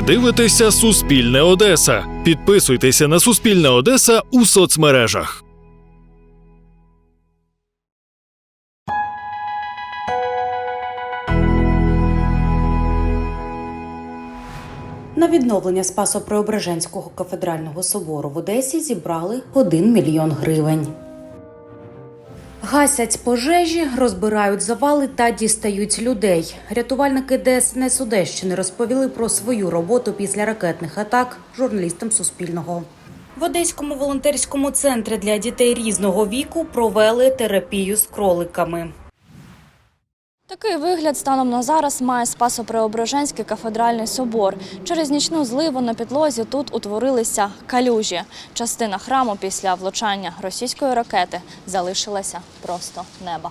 Ви дивитеся Суспільне Одеса. Підписуйтеся на Суспільне Одеса у соцмережах. На відновлення Спасо-Преображенського кафедрального собору в Одесі зібрали 1 мільйон гривень. Гасять пожежі, розбирають завали та дістають людей. Рятувальники ДСНС Одещини розповіли про свою роботу після ракетних атак журналістам Суспільного. В Одеському волонтерському центрі для дітей різного віку провели терапію з кроликами. Такий вигляд станом на зараз має Спасо-Преображенський кафедральний собор. Через нічну зливу на підлозі тут утворилися калюжі. Частина храму після влучання російської ракети залишилася просто неба.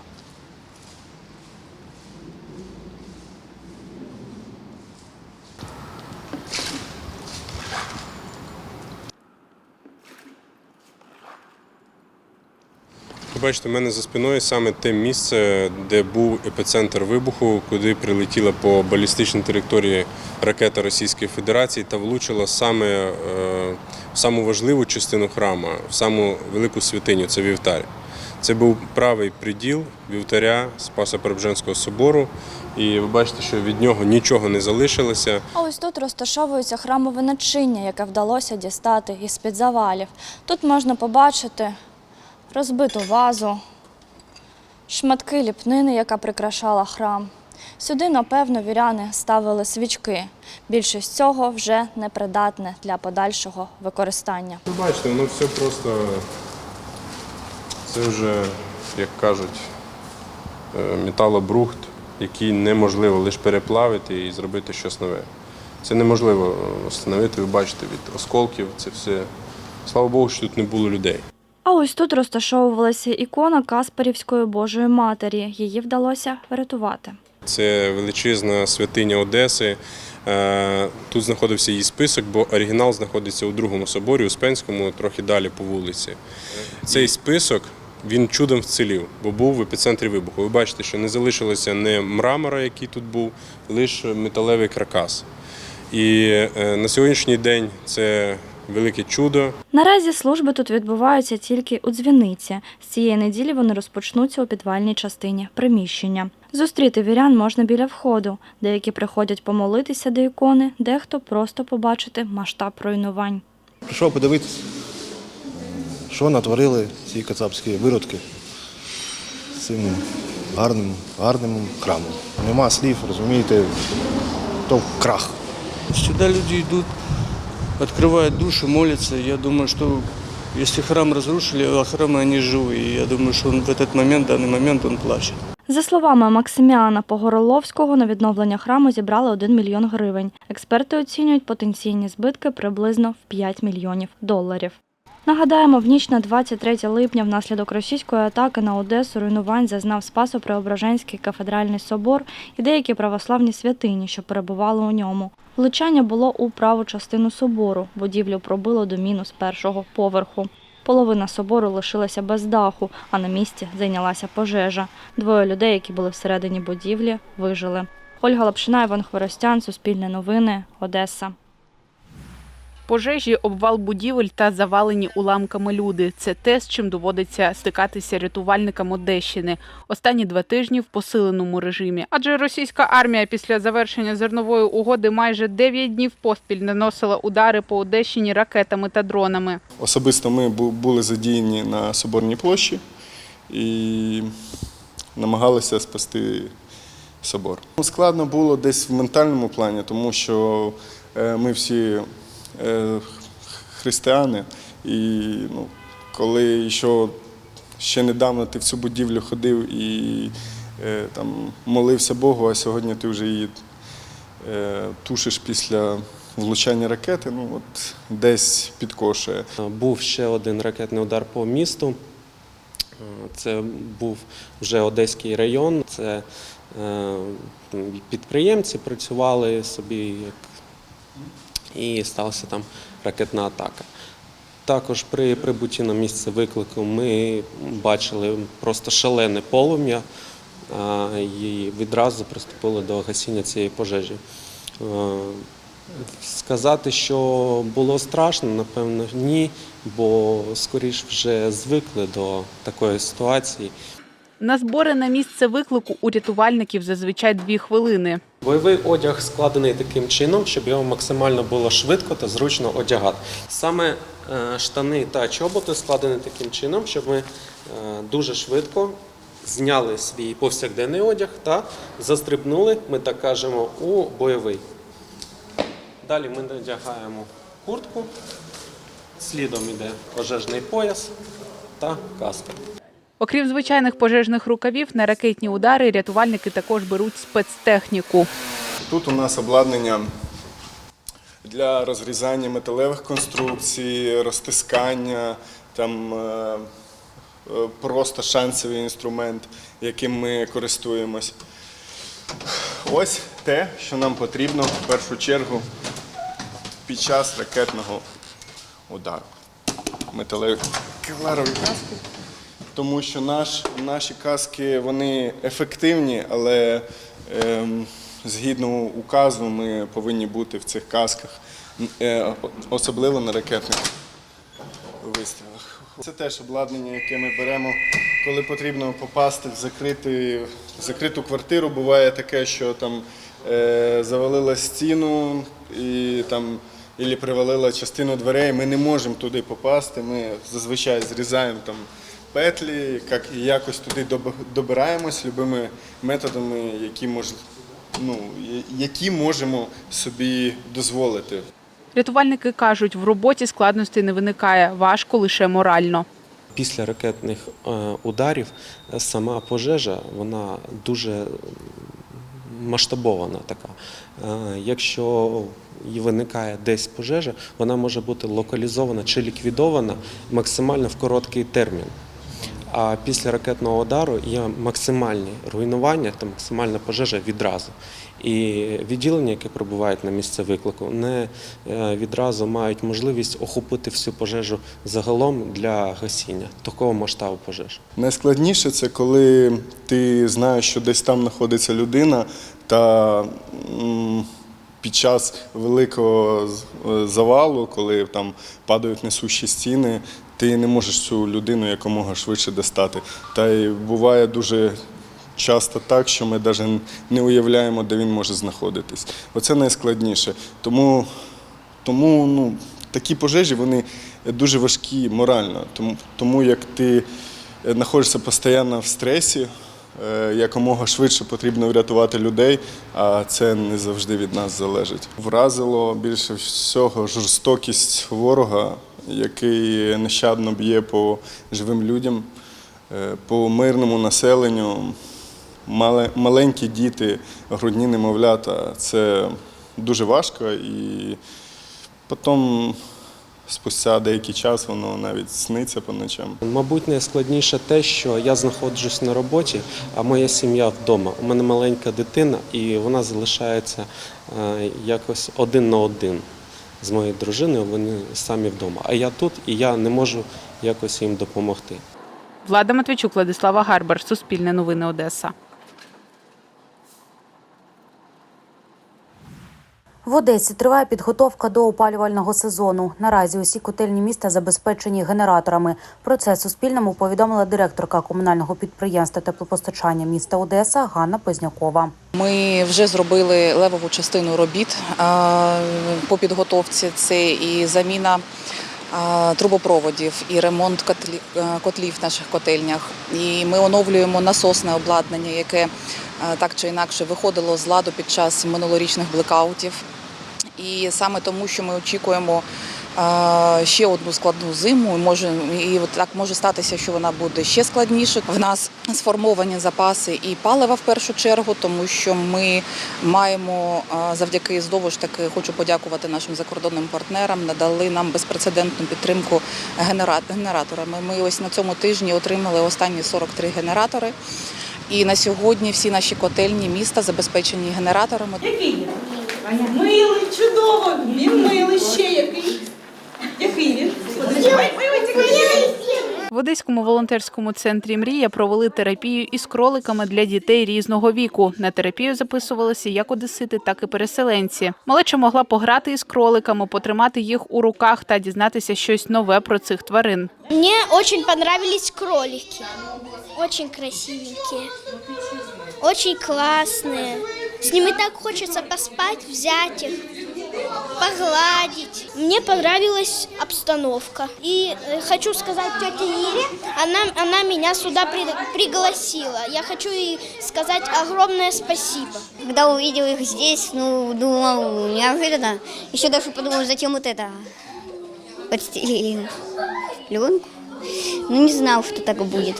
Ви бачите, в мене за спиною саме те місце, де був епіцентр вибуху, куди прилетіла по балістичній території ракета Російської Федерації та влучила саме е, в саму важливу частину храму, в саму велику святиню це вівтар. Це був правий приділ вівтаря Спаса Преображенського собору, і ви бачите, що від нього нічого не залишилося. А ось тут розташовується храмове начиння, яке вдалося дістати із-під завалів. Тут можна побачити розбиту вазу, шматки ліпнини, яка прикрашала храм. Сюди, напевно, віряни ставили свічки. Більшість цього вже непридатне для подальшого використання. Ви бачите, воно все просто це вже, як кажуть, е, металобрухт, який неможливо лише переплавити і зробити щось нове. Це неможливо встановити, ви бачите, від осколків це все. Слава Богу, що тут не було людей. А ось тут розташовувалася ікона Каспарівської Божої Матері. Її вдалося врятувати. Це величезна святиня Одеси. Е, Тут знаходився її список, бо оригінал знаходиться у другому соборі, Успенському, трохи далі по вулиці. Цей список він чудом вцілів, бо був в епіцентрі вибуху. Ви бачите, що не залишилося не мрамора, який тут був, лише металевий каркас. І е, на сьогоднішній день це велике чудо. Наразі служби тут відбуваються тільки у дзвіниці. З цієї неділі вони розпочнуться у підвальній частині приміщення. Зустріти вірян можна біля входу. Деякі приходять помолитися до ікони, дехто просто побачити масштаб руйнувань. Прийшов подивитися, що натворили ці кацапські виродки з цим гарним, гарним храмом. Нема слів, розумієте, то крах. Сюда люди идут, открывают души, молятся. Я думаю, что если храм разрушили, а храмы они живые. Я думаю, что он в этот момент, в данный момент он плачет. За словами Максиміана Погороловського, на відновлення храму зібрали 1 мільйон гривень. Експерти оцінюють потенційні збитки приблизно в 5 мільйонів доларів. Нагадаємо, в ніч на 23 липня внаслідок російської атаки на Одесу руйнувань зазнав Спасо-Преображенський кафедральний собор і деякі православні святині, що перебували у ньому. Влучання було у праву частину собору. Будівлю пробило до мінус першого поверху. Половина собору лишилася без даху, а на місці зайнялася пожежа. Двоє людей, які були всередині будівлі, вижили. Ольга Лапшина, Іван Хворостян, Суспільне новини, Одеса. Пожежі, обвал будівель та завалені уламками люди це те, з чим доводиться стикатися рятувальникам Одещини останні два тижні в посиленому режимі. Адже російська армія після завершення зернової угоди майже 9 днів поспіль наносила удари по Одещині ракетами та дронами. Особисто ми були задіяні на Соборній площі і намагалися спасти собор. Ну, Складно було десь в ментальному плані, тому що е, ми всі християни, і ну, коли ще, ще недавно ти в цю будівлю ходив і е, там, молився Богу, а сьогодні ти вже її е, тушиш після влучання ракети, ну от десь підкошує. Був ще один ракетний удар по місту. Це був вже Одеський район. Це е, підприємці працювали собі як і сталася там ракетна атака. Також при прибутті на місце виклику ми бачили просто шалене полум'я і відразу приступили до гасіння цієї пожежі. Е, Сказати, що було страшно, напевно, ні, бо скоріш вже звикли до такої ситуації. На збори на місце виклику у рятувальників зазвичай дві хвилини. Бойовий одяг складений таким чином, щоб його максимально було швидко та зручно одягати. Саме е, штани та чоботи складені таким чином, щоб ми е, дуже швидко зняли свій повсякденний одяг та застрибнули, ми так кажемо, у бойовий. Далі ми надягаємо куртку, слідом йде пожежний пояс та каска. Окрім звичайних пожежних рукавів, на ракетні удари рятувальники також беруть спецтехніку. Тут у нас обладнання для розрізання металевих конструкцій, розтискання, там е, просто шансовий інструмент, яким ми користуємось. Ось те, що нам потрібно в першу чергу під час ракетного удару. Металеві кевларові каски. Тому що наш, наші каски вони ефективні, але ем, згідно указу ми повинні бути в цих касках, е, особливо на ракетних вистрілах. Це теж обладнання, яке ми беремо, коли потрібно попасти в закритий, закриту квартиру. Буває таке, що там е, завалила стіну і там. Ілі привалила частину дверей, ми не можемо туди попасти. Ми зазвичай зрізаємо там петлі, як, і якось туди доб- добираємось любими методами, які, мож, ну, які можемо собі дозволити. Рятувальники кажуть, в роботі складностей не виникає, важко лише морально. Після ракетних е, ударів е, сама пожежа вона дуже масштабована така. Е, Якщо і виникає десь пожежа, вона може бути локалізована чи ліквідована максимально в короткий термін. А після ракетного удару є максимальні руйнування та максимальна пожежа відразу. І відділення, яке прибувають на місце виклику, не відразу мають можливість охопити всю пожежу загалом для гасіння такого масштабу пожеж. Найскладніше це коли ти знаєш, що десь там знаходиться людина, та під час великого е, завалу, коли там падають несущі стіни, ти не можеш цю людину якомога швидше достати. Та й буває дуже часто так, що ми навіть не уявляємо, де він може знаходитись. Оце найскладніше. Тому тому ну, такі пожежі вони дуже важкі морально. Тому, тому як ти е, знаходишся постійно в стресі, е, якомога швидше потрібно врятувати людей, а це не завжди від нас залежить. Вразило більше всього жорстокість ворога, який нещадно б'є по живим людям, е, по мирному населенню. Маленькі діти, грудні немовлята це дуже важко і потім спустя деякий час воно навіть сниться по ночам. Мабуть, найскладніше те, що я знаходжусь на роботі, а моя сім'я вдома. У мене маленька дитина, і вона залишається е, якось один на один з моєю дружиною. Вони самі вдома. А я тут, і я не можу якось їм допомогти. Влада Матвійчук, Владислава Гарбар, Суспільне новини Одеса. В Одесі триває підготовка до опалювального сезону. Наразі усі котельні міста забезпечені генераторами. Про це Суспільному повідомила директорка комунального підприємства теплопостачання міста Одеса Ганна Познякова. Ми вже зробили левову частину робіт по підготовці. Це і заміна трубопроводів, і ремонт котлі- котлів в наших котельнях. І ми оновлюємо насосне обладнання, яке так чи інакше виходило з ладу під час минулорічних блекаутів. І саме тому, що ми очікуємо ще одну складну зиму, і може і так може статися, що вона буде ще складніше. В нас сформовані запаси і палива в першу чергу, тому що ми маємо завдяки знову ж таки хочу подякувати нашим закордонним партнерам. Надали нам безпрецедентну підтримку генераторами. Ми ось на цьому тижні отримали останні 43 генератори. І на сьогодні всі наші котельні міста забезпечені генераторами. Який він? Милий, чудово! Він милий ще який. Який він? Ой, ой, ой, який. В Одеському волонтерському центрі Мрія провели терапію із кроликами для дітей різного віку. На терапію записувалися як одесити, так і переселенці. Малеча могла пограти із кроликами, потримати їх у руках та дізнатися щось нове про цих тварин. Мне очень понравились кролики. Очень красивенькие. Очень классные. С ними так хочется поспать, взять их, погладить. Мне понравилась обстановка. И э, хочу сказать тете Ире, она, она меня сюда при- пригласила. Я хочу ей сказать огромное спасибо. Когда увидел их здесь, ну, думал, неожиданно. Еще даже подумал, зачем вот это подстелили пленку. Ну, не знал, что так будет.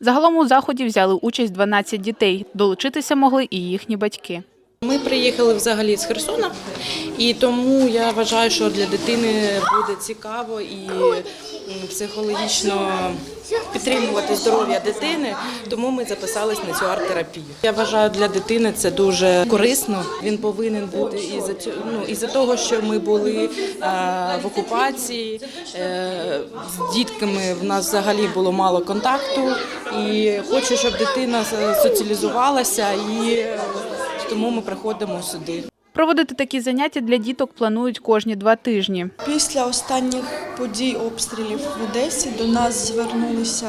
Загалом у заході взяли участь 12 дітей. Долучитися могли і їхні батьки. Ми приїхали взагалі з Херсона, і тому я вважаю, що для дитини буде цікаво і психологічно підтримувати здоров'я дитини. Тому ми записались на цю арт-терапію. Я вважаю, для дитини це дуже корисно. Він повинен бути і за цю- ну, і за того, що ми були е, в окупації е, з дітками. В нас взагалі було мало контакту, і хочу, щоб дитина соціалізувалася і. Тому ми приходимо сюди. Проводити такі заняття для діток планують кожні два тижні. Після останніх подій обстрілів в Одесі до нас звернулися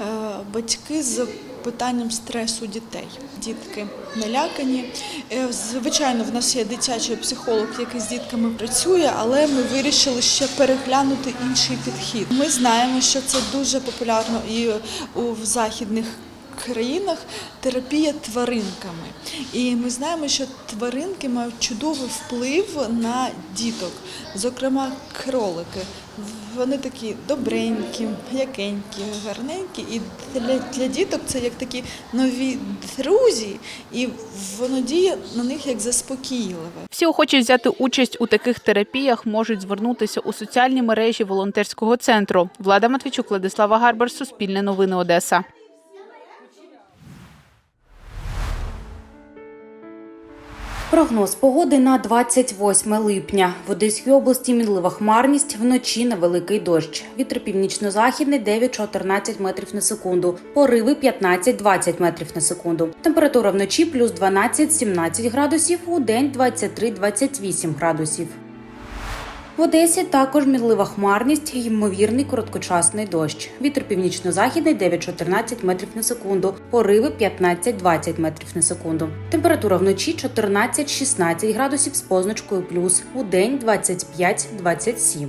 е, батьки з питанням стресу дітей. Дітки налякані. Е, Звичайно, в нас є дитячий психолог, який з дітками працює, але ми вирішили ще переглянути інший підхід. Ми знаємо, що це дуже популярно і у в західних країнах терапія тваринками. І ми знаємо, що тваринки мають чудовий вплив на діток, зокрема кролики. Вони такі добренькі, м'якенькі, гарненькі. І для, для діток це як такі нові друзі, і воно діє на них як заспокійливе. Всі охочі взяти участь у таких терапіях можуть звернутися у соціальні мережі волонтерського центру. Влада Матвійчук, Владислава Гарбар, Суспільне новини Одеса. Прогноз погоди на 28 липня. В Одеській області мінлива хмарність, вночі невеликий дощ. Вітер північно-західний 9-14 метрів на секунду. Пориви 15-20 метрів на секунду. Температура вночі плюс 12-17 градусів, у день 23-28 градусів. В Одесі також мінлива хмарність, ймовірний короткочасний дощ. Вітер північно-західний 9-14 метрів на секунду, пориви 15-20 метрів на секунду. Температура вночі 14-16 градусів з позначкою плюс, у день 25-27.